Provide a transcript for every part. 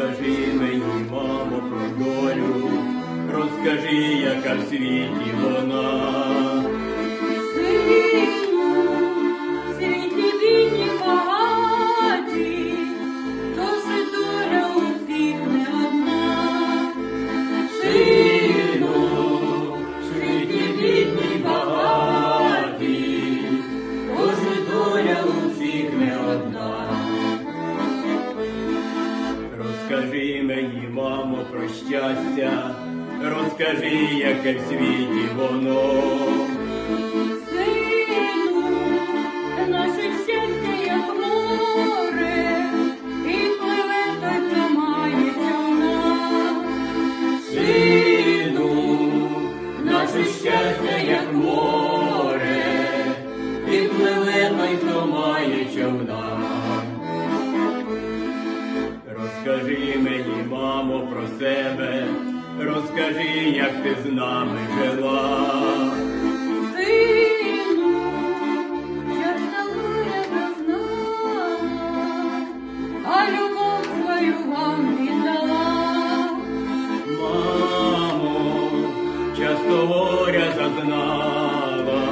Розкажи мені, мамо, про долю, розкажи, яка в світі вона. Мамо, про щастя, розкажи, яке в світі воно. Сину, наше щастя, як море, і пливе хто має човна. Сину, наше щастя, як море, і пливе той, хто має човна. Розкажи мені, мамо, про себе, розкажи, як ти з нами жила. Сину, моя зазнала, а любов свою вам віддала. Мамо, часто горя зазнала,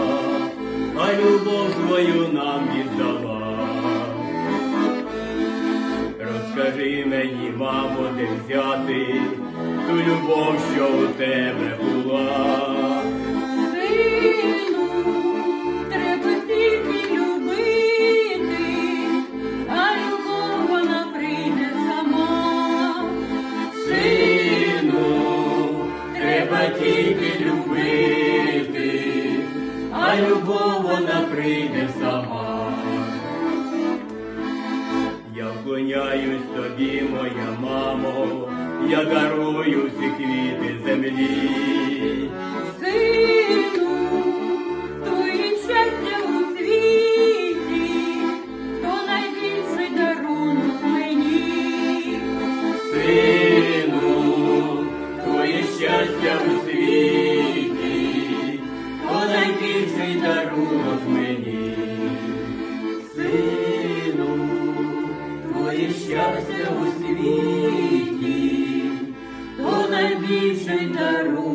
а любов свою нам віддала. Мені, мамо, де взяти ту любов, що у тебе була. Тільки любити, а любов вона прийде сама. Вклоняюсь тобі, моя мамо, я дарую всі квіти землі. Сину, твоє щастя у світі, то найбільший дарунок мені. Сину, твоє щастя у світі, то найбільший дарунок мені. Твоє щастя у світі, то найбільший дарує.